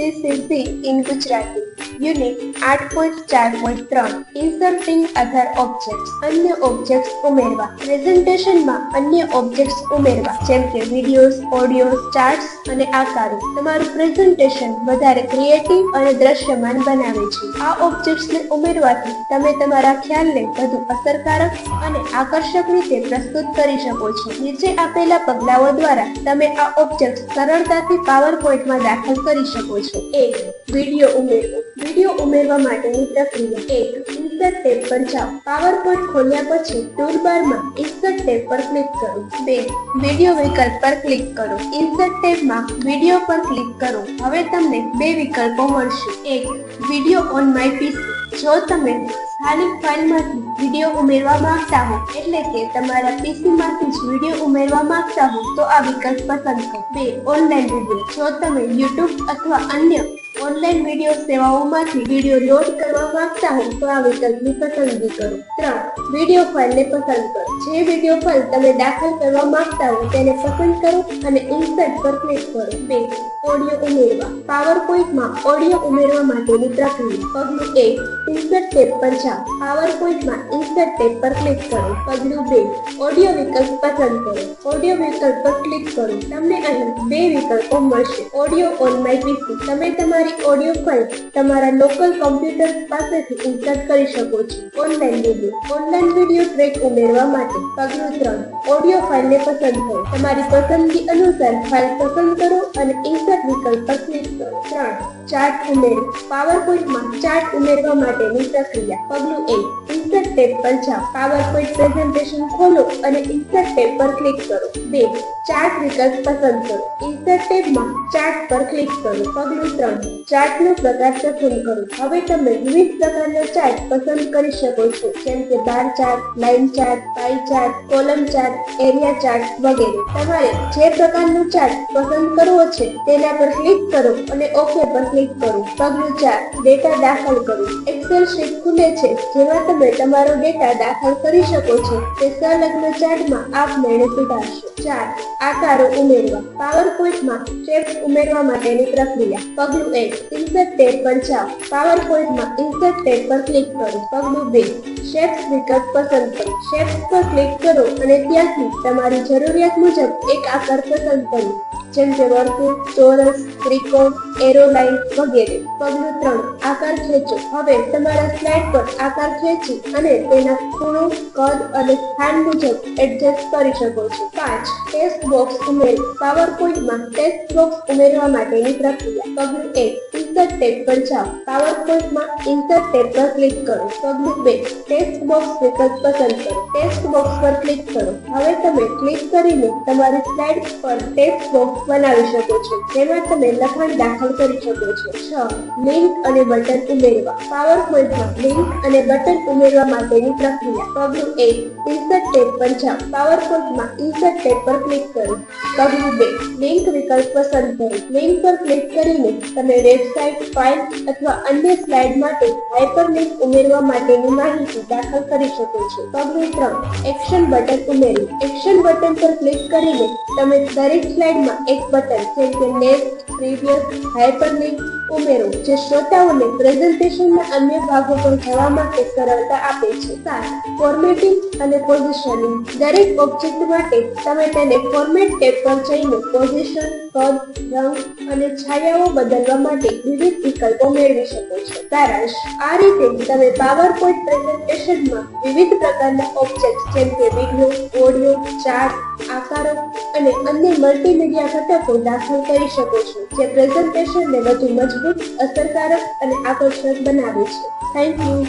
સીધી in Gujarati. Unit આઠ point ચાર પોઈન્ટ ત્રણ. ઇન્સર્ટિંગ અધર ઓબ્જેક્ટ્સ અન્ય ઓબ્જેક્ટ્સ ઉમેરવા. પ્રેઝન્ટેશનમાં અન્ય ઓબ્જેક્ટ્સ ઉમેરવા. જેમ કે વિડીયોઝ ઓડિયોઝ ચાર્ટ્સ અને આકારો. તમારું પ્રેઝન્ટેશન વધારે ક્રિએટિવ અને દ્રશ્યમાન બનાવે છે. આ ઓબ્જેક્ટ્સને ઉમેરવાથી તમે તમારા ખ્યાલને વધુ અસરકારક અને આકર્ષક રીતે પ્રસ્તુત કરી શકો છો. નીચે આપેલા પગલાઓ દ્વારા તમે આ ઓબ્જેક્ટ સરળતાથી પાવર પોઈન્ટમાં દાખલ કરી શકો છો. એક વીડિયો ઉમેરવો વીડિયો ઉમેરવા માટેની પ્રક્રિયા એક ઇન્સર્ટ ટેબ પર જાઓ. પાવર પોઈન્ટ ખોલ્યા પછી ટૂલબારમાં ઇન્સર્ટ ટેબ પર ક્લિક કરો. બે વીડિયો વિકલ્પ પર ક્લિક કરો. ઇન્સર્ટ ટેબમાં વીડિયો પર ક્લિક કરો. હવે તમને બે વિકલ્પો મળશે. એક વીડિયો ઓન માય પીસી જો તમે સ્થાનિક ફાઇલમાંથી વીડિયો ઉમેરવા માંગતા હો, એટલે કે તમારા પીસી માંથી જ વીડિયો ઉમેરવા માંગતા હો, તો આ વિકલ્પ પસંદ કરો. બે, ઓનલાઈન વીડિયો. જો તમે યુટ્યુબ અથવા અન્ય ઓનલાઈન વીડિયો સેવાઓમાંથી વીડિયો લોડ કરવા માંગતા હો તો આ વિકલ્પની પસંદગી કરો. ત્રણ વીડિયો ફાઇલને પસંદ કરો. જે વીડિયો ફાઇલ તમે દાખલ કરવા માંગતા હો તેને પસંદ કરો અને ઇન્સર્ટ પર ક્લિક કરો. બે ઓડિયો ઉમેરવા. પાવર પોઈન્ટમાં ઓડિયો ઉમેરવા માટેની પ્રક્રિયા. પગલું એક ઇન્સર્ટ ટેબ પર જાઓ. પાવર પોઈન્ટમાં ઇન્સર્ટ ટેબ પર ક્લિક કરો. પગલું બે ઓડિયો વિકલ્પ પસંદ કરો. ઓડિયો વિકલ્પ પર ક્લિક કરો. તમને અહીં બે વિકલ્પો મળશે. ઓડિયો ઓન માય પીસી તમે તમારી ઓડિયો ફાઇલ તમારા લોકલ કમ્પ્યુટર પાસેથી ઇન્સર્ટ કરી શકો છો. Online video. Online video track ઉમેરવા માટે પગલું ત્રણ. ઓડિયો ફાઇલને પસંદ કરો. તમારી પસંદગી અનુસાર ફાઇલ પસંદ કરો અને ઇન્સર્ટ વિકલ્પ પર ક્લિક કરો. ત્રણ. ચાર્ટ ઉમેરો. પાવર ચાર્ટ ઉમેરવા માટેની પ્રક્રિયા. પગલું એક. ઇન્સર્ટ ટેબ પર જાઓ. પાવરપોઈન્ટ પ્રેઝન્ટેશન ખોલો અને ઇન્સર્ટ ટેબ પર ક્લિક કરો. બે ચાર્ટ વિકલ્પ પસંદ કરો. ઇન્સર્ટ ટેબમાં ચાર્ટ પર ક્લિક કરો. પગલું ત્રણ ચાર્ટનો પ્રકાર પસંદ કરો. હવે તમે વિવિધ પ્રકારના ચાર્ટ પસંદ કરી શકો છો. જેમ કે bar chart line chart pie chart column chart area chart વગેરે. તમારે જે પ્રકારનો ચાર્ટ પસંદ કરવો છે તેના પર ક્લિક કરો અને ઓકે પર ક્લિક કરો. પગલું ચાર ડેટા દાખલ કરો. એક્સેલ શીટ ખુલે છે. જેમાં તમે તમારો ડેટા દાખલ કરી શકો છો. તે સંલગ્ન ચાર્ટમાં આપમેળે સુધારશે. ચાર, આકારો ઉમેરવા. પાવર પોઈન્ટમાં શેપ્સ ઉમેરવા માટેની પ્રક્રિયા. પગલું એક, ઇન્સર્ટ ટેબ પર જાઓ. પાવર પોઈન્ટમાં ઇન્સર્ટ ટેબ પર ક્લિક કરો. પગલું બે શેપ્સ વિકલ્પ પસંદ કરો. શેપ્સ પર ક્લિક કરો અને ત્યાંથી તમારી જરૂરિયાત મુજબ એક આકાર પસંદ કરો. જેમ કે વર્તુળ, ચોરસ, ત્રિકોણ એરો લાઇન વગેરે. પગલું ત્રણ આકાર ખેંચો. હવે તમારા સ્લાઇડ પર આકાર ખેંચી અને તેના ખૂણો, કદ અને સ્થાન મુજબ એડજસ્ટ કરી શકો છો. પાંચ ટેક્સ્ટ બોક્સ ઉમેરો. પાવર પોઈન્ટમાં ટેક્સ્ટ બોક્સ ઉમેરવા માટેની પ્રક્રિયા. પગલું એક ઇન્સર્ટ ટેબ પર જાઓ. પાવર પોઈન્ટમાં ઇન્સર્ટ ટેબ પર ક્લિક કરો. પગલું બે. ટેક્સ્ટ બોક્સ વિકલ્પ પસંદ કરો. ટેક્સ્ટ બોક્સ પર ક્લિક કરો. હવે તમે ક્લિક કરીને તમારી સ્લાઇડ પર ટેક્સ્ટ બોક્સ બનાવી શકો છો. જેમાં તમે લખાણ દાખલ કરી શકો છો. છ. લિંક અને બટન ઉમેરવા. પાવર પોઈન્ટમાં લિંક અને બટન ઉમેરવા માટેની પ્રક્રિયા. પગલું એક ઇન્સર્ટ ટેબ પર જાઓ. પાવર પોઈન્ટમાં ઇન્સર્ટ ટેબ પર ક્લિક કરો. પગલું બે લિંક વિકલ્પ પસંદ કરો. લિંક પર ક્લિક કરીને તમે વેબસાઇટ ફાઇલ અથવા અન્ય સ્લાઇડ માટે હાઇપરલિંક ઉમેરવા માટેની માહિતી દાખલ કરી શકો છો. પગલું ત્રણ, એક્શન બટન ઉમેરવું એક્શન બટન પર ક્લિક કરીને તમે દરેક સ્લાઇડમાં એક બટન, જેમ કે નેક્સ્ટ પ્રીવિયસ, હાઇપરલિંક ઉમેરો, જે શ્રોતાઓને પ્રેઝન્ટેશનના અન્ય ભાગો પર જવા માટે સરળતા આપે છે. સાત, ફોર્મેટિંગ અને પોઝિશનિંગ. દરેક ઓબ્જેક્ટ માટે તમે તેને ફોર્મેટ ટેબ પર જઈને પોઝિશન, કદ, રંગ અને છાયાઓ બદલવા માટે વિવિધ વિકલ્પો મેળવી શકો છો. સારાંશ આ રીતે તમે પાવર પોઈન્ટ પ્રેઝન્ટેશનમાં વિવિધ પ્રકારના ઓબ્જેક્ટ જેમ કે વીડિયો ઓડિયો ચાર્ટ આકારો અને અન્ય મલ્ટીમીડિયા ઘટકો દાખલ કરી શકો છો, જે પ્રેઝન્ટેશનને વધુ મજબૂત, અસરકારક અને આકર્ષક બનાવે છે. Thank you